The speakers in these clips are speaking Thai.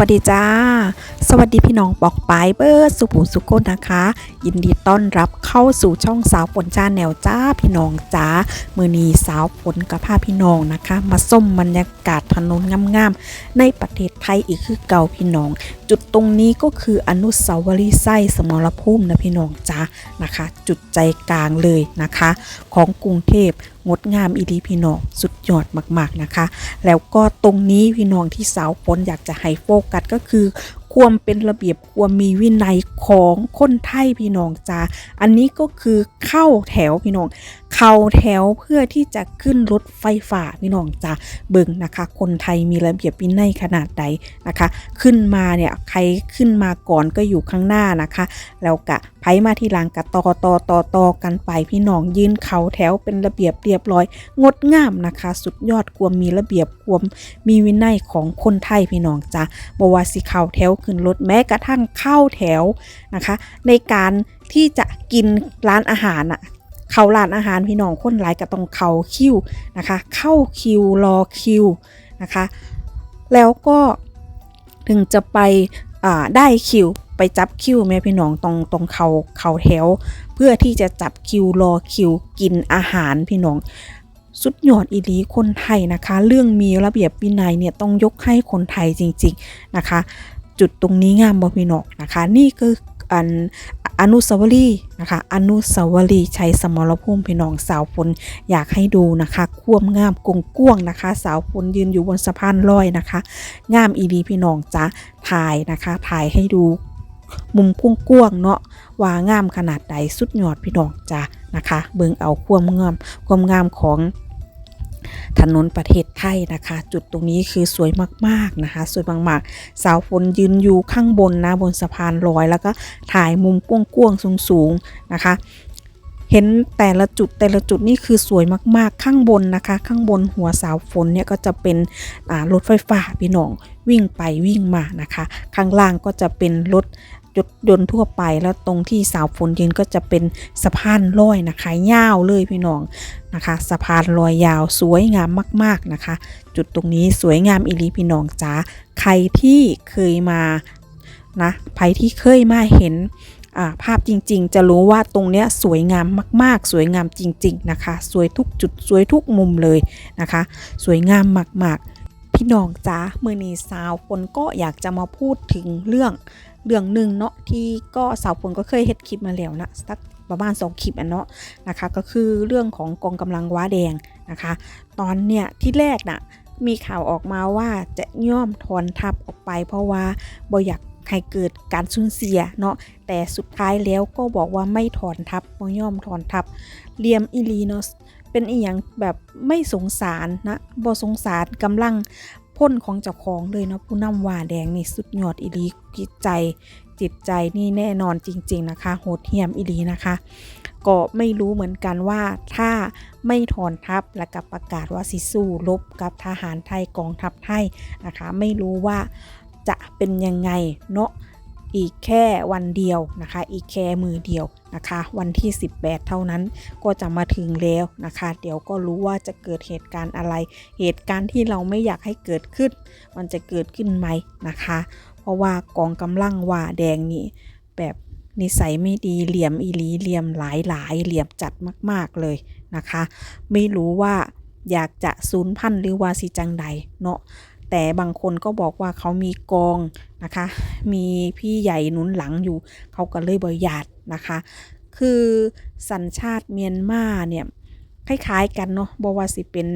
วัสดีจ้า สวัสดีพี่น้องปอกปายเบอร์สุภูสุโกนนะคะ ยินดีต้อนรับเข้าสู่ช่องสาวฝนจ้าแนวจ้าพี่น้องจ้ามือนีสาวฝนกับพาพี่น้องนะคะ มาส้มบรรยากาศถนนงามๆในประเทศไทยอีกคือเก่าพี่น้อง จุดตรงนี้ก็คืออนุสาวรีย์ไส้สมรภูมินะพี่น้องจ้านะคะ จุดใจกลางเลยนะคะ ของกรุงเทพงดงามอีดีพี่น้องสุดยอดมาก ๆนะคะ แล้วก็ตรงนี้พี่น้องที่สาวฝนอยากจะให้โฟกัสก็คือ ความเป็นระเบียบความมีวินัยของคนไทยพี่น้องจ้าอันนี้ก็คือเข้าแถวพี่น้องเข้าแถวเพื่อที่จะขึ้นรถไฟฟ้าพี่น้องจ้าเบิ่งนะคะ คนไทยมีระเบียบวินัยขนาดใดนะคะ ขึ้นมาเนี่ยใครขึ้นมาก่อนก็อยู่ข้างหน้านะคะ แล้วกะไผมาที่หลังกะต่อต่อต่อต่อกันไปพี่น้องยืนเข่าแถวเป็นระเบียบเรียบร้อย งดงามนะคะ สุดยอดความมีระเบียบความมีวินัยของคนไทยพี่น้องจ้าบว่าสิเข้าแถวขึ้นรถแม้กระทั่งเข้าแถวนะคะ ในการที่จะกินร้านอาหารอะ เข้าร้านอาหารพี่น้องคนหลายก็ต้องเข้าคิวนะคะ เข้าคิวรอคิวนะคะ แล้วก็ถึงจะไปอ่าได้คิวไปจับคิวแม่พี่น้องตรงตรงเขาเขาแถว เพื่อที่จะจับคิวรอคิวกินอาหารพี่น้องสุดยอดอีลีคนไทยนะคะ เรื่องมีระเบียบวินัยเนี่ยต้องยกให้คนไทยจริง ๆนะคะ จุดตรงนี้งามบ่พี่น้องนะคะ นี่คืออัน อนุสาวรีย์นะคะ อนุสาวรีย์ชัยสมรภูมิพี่น้องสาวฝนอยากให้ดูนะคะควมงามกงก้วงนะคะ สาวฝนยืนอยู่บนสะพานลอยนะคะ งามอีหลีพี่น้องจ้าถ่ายนะคะถ่ายให้ดูมุมกว้างเนาะว่างามขนาดใดสุดยอดพี่น้องจ้านะคะ เบิ่งเอาความงามความงามของ ถนนประเทศไทยนะคะ จุดตรงนี้คือสวยมากๆนะคะ สวยมากๆสาวฝนยืนอยู่ข้างบนนะบนสะพานลอย แล้วก็ถ่ายมุมกว้างๆสูงๆนะคะเห็นแต่ละจุดแต่ละจุดนี่คือสวยมากๆข้างบนนะคะ ข้างบนหัวสาวฝนเนี่ยก็จะเป็นรถไฟฟ้าพี่น้องวิ่งไปวิ่งมานะคะ ข้างล่างก็จะเป็นรถ ยนต์ยนต์ทั่วไป แล้วตรงที่สาวฝนยืนก็จะเป็นสะพานลอยนะคะยาวเลยพี่น้องนะคะสะพานลอยยาวสวยงามมาก ๆนะคะ จุดตรงนี้สวยงามอีลีพี่น้องจ๋าใครที่เคยมานะใครที่เคยมาเห็นภาพจริงๆ จะรู้ว่าตรงเนี้ยสวยงามมากๆ สวยงามจริง ๆนะคะ สวยทุกจุดสวยทุกมุมเลยนะคะ สวยงามมากๆ พี่น้องจ๋ามือนีสาวฝนก็อยากจะมาพูดถึงเรื่อง เรื่องหนึ่งเนาะที่ก็สาวฝนก็เคยเฮ็ดคลิปมาแล้วนะสักประมาณสองคลิปอะเนาะนะคะ ก็คือเรื่องของกองกำลังว้าแดงนะคะ ตอนเนี้ยที่แรกน่ะมีข่าวออกมาว่าจะย่อมถอนทัพออกไป เพราะว่าบ่อยากให้เกิดการสูญเสียเนาะแต่สุดท้ายแล้วก็บอกว่าไม่ถอนทัพบ่ย่อมถอนทัพเลียมอีลีเนาะเป็นอีหยังแบบไม่สงสารนะบ่สงสารกำลัง พ่นของเจ้าของเลยเนาะผู้นำว่าแดงนี่สุดยอดอีลีจิตใจ จิตใจนี่แน่นอนจริง ๆ นะคะ โหดเหี้ยมอีลีนะคะ ก็ไม่รู้เหมือนกันว่าถ้าไม่ถอนทัพและกับประกาศว่าสิสู้รบกับทหารไทยกองทัพไทยนะคะ ไม่รู้ว่าจะเป็นยังไงเนาะ อีกแค่วันเดียวนะคะ อีกแค่มือเดียวนะคะ วันที่ 18 เท่านั้นก็จะมาถึงแล้วนะคะ เดี๋ยวก็รู้ว่าจะเกิดเหตุการณ์อะไร เหตุการณ์ที่เราไม่อยากให้เกิดขึ้น มันจะเกิดขึ้นไหมนะคะ เพราะว่ากองกำลังว่าแดงนี่แบบนิสัยไม่ดีเหลี่ยมอีหลีเหลี่ยมหลายหลายเหลี่ยมจัดมาก ๆเลยนะคะ ไม่รู้ว่าอยากจะสูญพันหรือว่าสิจังใดเนาะ แต่บางคนก็บอกว่าเขามีกองนะคะ มีพี่ใหญ่หนุนหลังอยู่ เขาก็เลยบอยาดนะคะ คือสัญชาติเมียนมาเนี่ยคล้ายๆกันเนาะบว่าสิเป็น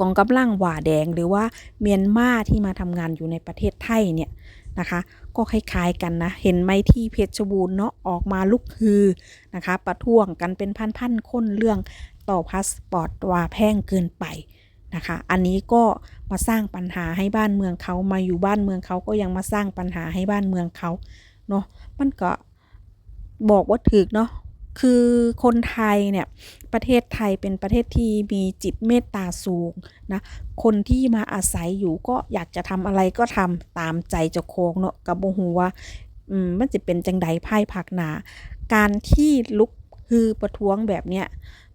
กองกำลังหว่าแดงหรือว่าเมียนมาที่มาทำงานอยู่ในประเทศไทยเนี่ยนะคะ ก็คล้ายๆกันนะ เห็นไหมที่เพชรบูรณ์เนาะออกมาลุกฮือนะคะ ประท้วงกันเป็นพันๆคนเรื่องต่อพาสปอร์ตว่าแพงเกินไป นะคะ อันนี้ก็มาสร้างปัญหาให้บ้านเมืองเขามาอยู่บ้านเมืองเขาก็ยังมาสร้างปัญหาให้บ้านเมืองเขาเนาะมันก็บอกว่าถึกเนาะคือคนไทยเนี่ยประเทศไทยเป็นประเทศที่มีจิตเมตตาสูงนะคนที่มาอาศัยอยู่ก็อยากจะทำอะไรก็ทำตามใจเจ้าของเนาะกับโบหูว่าอืมมันจะเป็นจังใดไพ่ผักหนา การที่ลุกคือประท้วงแบบเนี้ย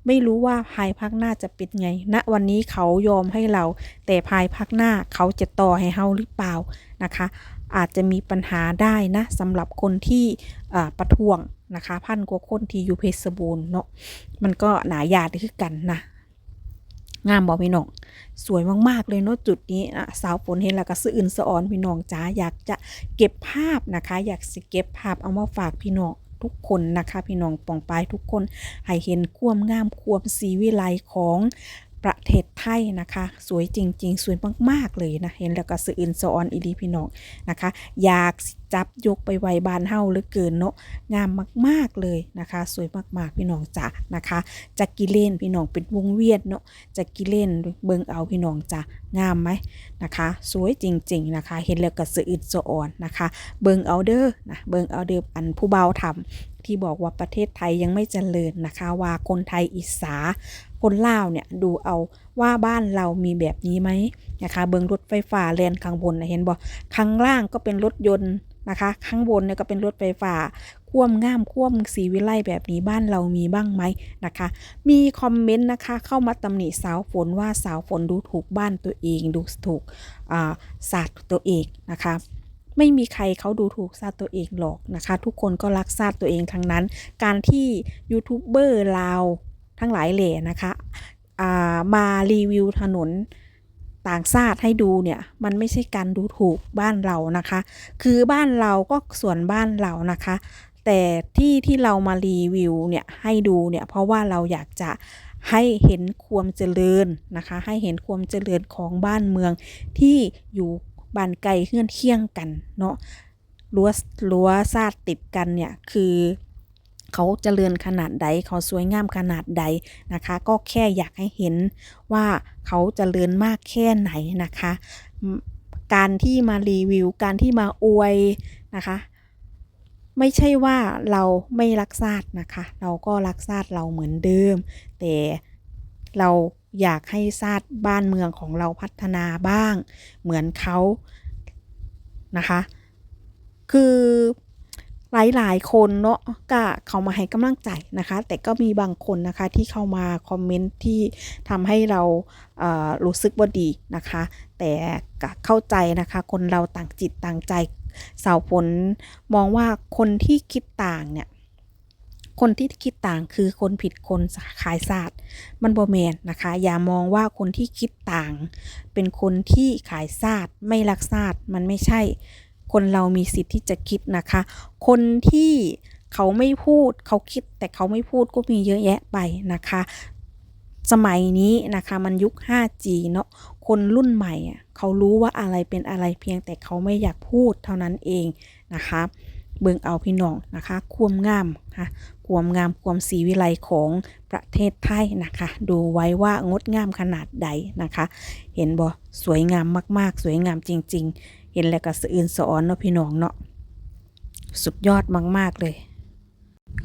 ไม่รู้ว่าภายภาคหน้าจะเป็นไงณวันนี้เขายอมให้เรา แต่ภายภาคหน้าเขาจะต่อให้เฮาหรือเปล่านะคะ อาจจะมีปัญหาได้นะสำหรับคนที่ประท้วงนะคะพันกว่าคนที่อยู่เพชรบูรณ์เนาะมันก็หนายาดคือกันนะงามบอกพี่น้องสวยมาก ๆ เลยเนาะจุดนี้อะสาวฝนเห็นแล้วก็สะอื่นสะออนพี่น้องจ๋าอยากจะเก็บภาพนะคะ อยากสิเก็บภาพเอามาฝากพี่น้อง ทุกคนนะคะ พี่น้องปองปายทุกคนให้เห็นความงามความสีวิไลของ ประเทศไทยนะคะ สวยจริง ๆ สวยมาก ๆ เลยนะ เห็นแล้วก็สะอื่นสออนอีดีพี่น้องนะคะ อยากจับยกไปไว้บานเฮาหลือเกินเนาะงามมาก ๆ เลยนะคะ สวยมาก ๆ พี่น้องจ๋านะคะจักกิเลนพี่น้องเป็นวงเวียนเนาะจะกิเล่นเบิงเอาพี่น้องจ้ะงามไหมนะคะ สวยจริง ๆ นะคะ เห็นแล้วก็สะอึดสะอ่อนนะคะ เบิงเอาเด้อนะเบิงเอาเด้ออันผู้เบาทำที่บอกว่าประเทศไทยยังไม่เจริญนะคะ ว่าคนไทยอิสา คนลาวเนี่ยดูเอาว่าบ้านเรามีแบบนี้ไหมนะคะเบิงรถไฟฟ้าแลนข้างบนนะเห็นบ่ข้างล่างก็เป็นรถยนต์นะคะ ข้างบนเนี่ยก็เป็นรถไฟฟ้าควมง่ามควมสีวิไลแบบนี้บ้านเรามีบ้างไหมนะคะ มีคอมเมนต์นะคะเข้ามาตำหนิสาวฝนว่าสาวฝนดูถูกบ้านตัวเองดูถูกอ่าศาสตร์ตัวเองนะคะไม่มีใครเขาดูถูกศาตัวเองหรอกนะคะ ทุกคนก็รักศาตัวเองทั้งนั้น การที่ยูทูบเบอร์ลาว ทั้งหลายแหล่นะคะอ่ามารีวิวถนนต่างชาติให้ดูเนี่ยมันไม่ใช่การดูถูกบ้านเรานะคะ คือบ้านเราก็ส่วนบ้านเรานะคะ แต่ที่ที่เรามารีวิวเนี่ยให้ดูเนี่ยเพราะว่าเราอยากจะให้เห็นความเจริญนะคะ ให้เห็นความเจริญของบ้านเมืองที่อยู่บ้านไกลเฮื่อนเคียงกันเนาะรั้วรั้วซาดติดกันเนี่ยคือ เขาเจริญขนาดใดเขาสวยงามขนาดใดนะคะ ก็แค่อยากให้เห็นว่าเขาเจริญมากแค่ไหนนะคะ การที่มารีวิว การที่มาอวยนะคะไม่ใช่ว่าเราไม่รักชาตินะคะ เราก็รักชาติเราเหมือนเดิม แต่เราอยากให้ชาติบ้านเมืองของเราพัฒนาบ้าง เหมือนเขานะคะ คือ หลายๆ คนเนาะก็เขามาให้กำลังใจนะคะ แต่ก็มีบางคนนะคะที่เข้ามาคอมเมนต์ที่ทำให้เราเรู้สึกว่าดีนะคะ แต่ก็เข้าใจนะคะ คนเราต่างจิตต่างใจสาวฝนมองว่าคนที่คิดต่างเนี่ยคนที่คิดต่างคือคนผิดคนขายศาสตร์มันบ่แมนนะคะ อย่ามองว่าคนที่คิดต่าง เป็นคนที่ขายศาสตร์ไม่รักศาสตร์มันไม่ใช่ คนเรามีสิทธิ์ที่จะคิดนะคะ คนที่เขาไม่พูดเขาคิดแต่เขาไม่พูดก็มีเยอะแยะไปนะคะ สมัยนี้นะคะมันยุค 5G เนาะคนรุ่นใหม่อะเขารู้ว่าอะไรเป็นอะไรเพียงแต่เขาไม่อยากพูดเท่านั้นเองนะคะเบิ่งเอาพี่น้องนะคะความงามค่ะความงามความสีวิไลของประเทศไทยนะคะ ดูไว้ว่างดงามขนาดใดนะคะ เห็นบ่สวยงามมาก ๆ สวยงามจริง ๆ เห็นแล้วก็สะอื่นสะออนเนาะพี่น้องเนาะสุดยอดมาก ๆ เลย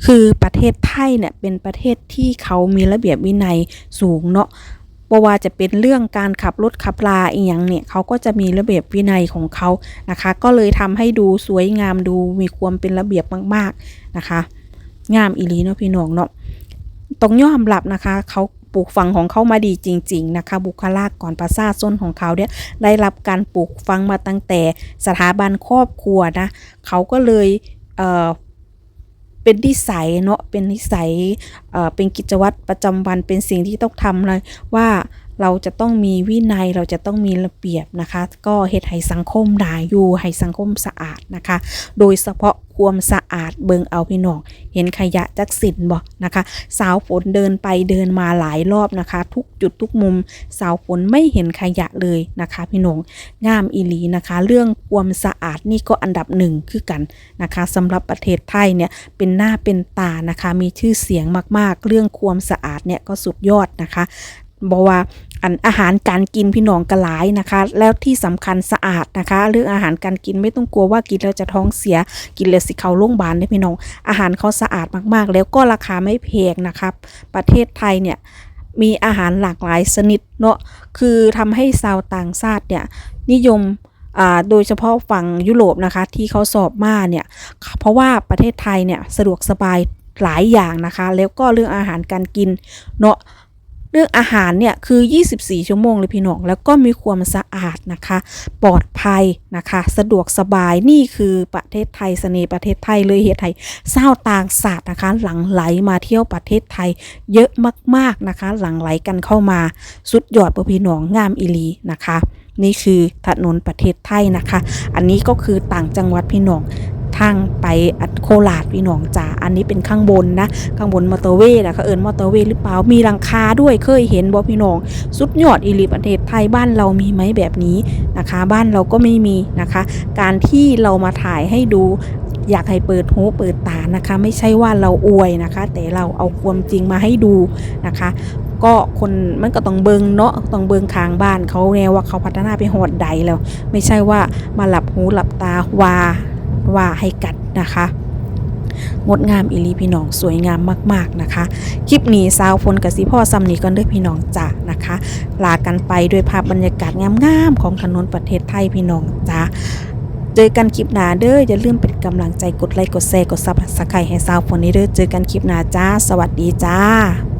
คือประเทศไทยเนี่ยเป็นประเทศที่เขามีระเบียบวินัยสูงเนาะบ่ว่าจะเป็นเรื่องการขับรถขับลาอีหยังเนี่ยเขาก็จะมีระเบียบวินัยของเขานะคะ ก็เลยทำให้ดูสวยงามดูมีความเป็นระเบียบมาก ๆนะคะ งามอีลีเนาะพี่น้องเนาะต้องยอมรับนะคะ เขา ปลูกฝังของเขามาดีจริง ๆ นะคะ บุคลากรประชาชนของเขาเนี่ยได้รับการปลูกฝังมาตั้งแต่สถาบันครอบครัวนะเขาก็เลยเอ่อเป็นนิสัยเนาะเป็นนิสัยเอ่อเป็นกิจวัตรประจำวันเป็นสิ่งที่ต้องทำเลยว่าเราจะต้องมีวินัยเราจะต้องมีระเบียบนะคะ ก็เฮ็ดให้สังคมดาอยู่ให้สังคมสะอาดนะคะ โดยเฉพาะ ความสะอาดเบิงเอาพี่น้องเห็นขยะจักสินบ่นะคะ สาวฝนเดินไปเดินมาหลายรอบนะคะ ทุกจุดทุกมุม สาวฝนไม่เห็นขยะเลยนะคะ พี่น้องงามอีหลีนะคะ เรื่องความสะอาดนี่ก็อันดับหนึ่งคือกันนะคะสำหรับประเทศไทยเนี่ยเป็นหน้าเป็นตานะคะ มีชื่อเสียงมากๆ เรื่องความสะอาดเนี่ยก็สุดยอดนะคะบอกว่า อันอาหารการกินพี่น้องกระหลายนะคะ แล้วที่สำคัญสะอาดนะคะ เรื่องอาหารการกินไม่ต้องกลัวว่ากินแล้วจะท้องเสียกินแล้วสิเขาโรงพยาบาลได้พี่น้อง อาหารเขาสะอาดมากๆ แล้วก็ราคาไม่แพงนะครับ ประเทศไทยเนี่ยมีอาหารหลากหลายชนิดเนาะคือทำให้ชาวต่างชาติเนี่ยนิยมอ่าโดยเฉพาะฝั่งยุโรปนะคะที่เขาสอบมาเนี่ยเพราะว่าประเทศไทยเนี่ยสะดวกสบายหลายอย่างนะคะ แล้วก็เรื่องอาหารการกินเนาะ รื่องอาหารเนี่ยคือ 24 ชั่วโมงเลยพี่น้องแล้วก็มีความสะอาดนะคะ ปลอดภัยนะคะ สะดวกสบายนี่คือประเทศไทยเสน่ห์ประเทศไทยเลยเหตุไทยเศร้าต่างศาสตร์นะคะ หลังไหลมาเที่ยวประเทศไทย เยอะมากๆนะคะ หลังไหลกันเข้ามา สุดยอดปพี่น้องงามอีหลีนะคะ นี่คือถนนประเทศไทยนะคะ อันนี้ก็คือต่างจังหวัดพี่น้อง ทางไปอัดโคราชพี่น้องจ๋าอันนี้เป็นข้างบนนะ ข้างบนมอเตอร์เวย์นะเขาเอิญมอเตอร์เวย์หรือเปล่ามีหลังคาด้วยเคยเห็นบ่พี่น้องสุดยอดอีหลีประเทศไทยบ้านเรามีไหมแบบนี้นะคะ บ้านเราก็ไม่มีนะคะ การที่เรามาถ่ายให้ดูอยากให้เปิดหูเปิดตานะคะ ไม่ใช่ว่าเราอวยนะคะ แต่เราเอาความจริงมาให้ดูนะคะ ก็คนมันก็ต้องเบิงเนาะต้องเบิงคางบ้านเขาแนวว่าเขาพัฒนาไปหอดใดแล้ว ไม่ใช่ว่ามาหลับหูหลับตาวา ว่าให้กัดนะคะงดงามอีหลีพี่น้องสวยงามมาก ๆนะคะ คลิปนี้สาวฝนกับสีพ่อซัมนีกันด้อพี่น้องจ้านะคะ ลากันไปด้วยภาพบรรยากาศงามๆของถนนประเทศไทยพี่น้องจ้าเจอกันคลิปหน้าเด้ออย่าลืมเป็นกำลังใจกดไลค์กดแชร์กดซับสไครต์ให้สาวฝนนี้เด้อเจอกันคลิปหน้าจ้า สวัสดีจ้า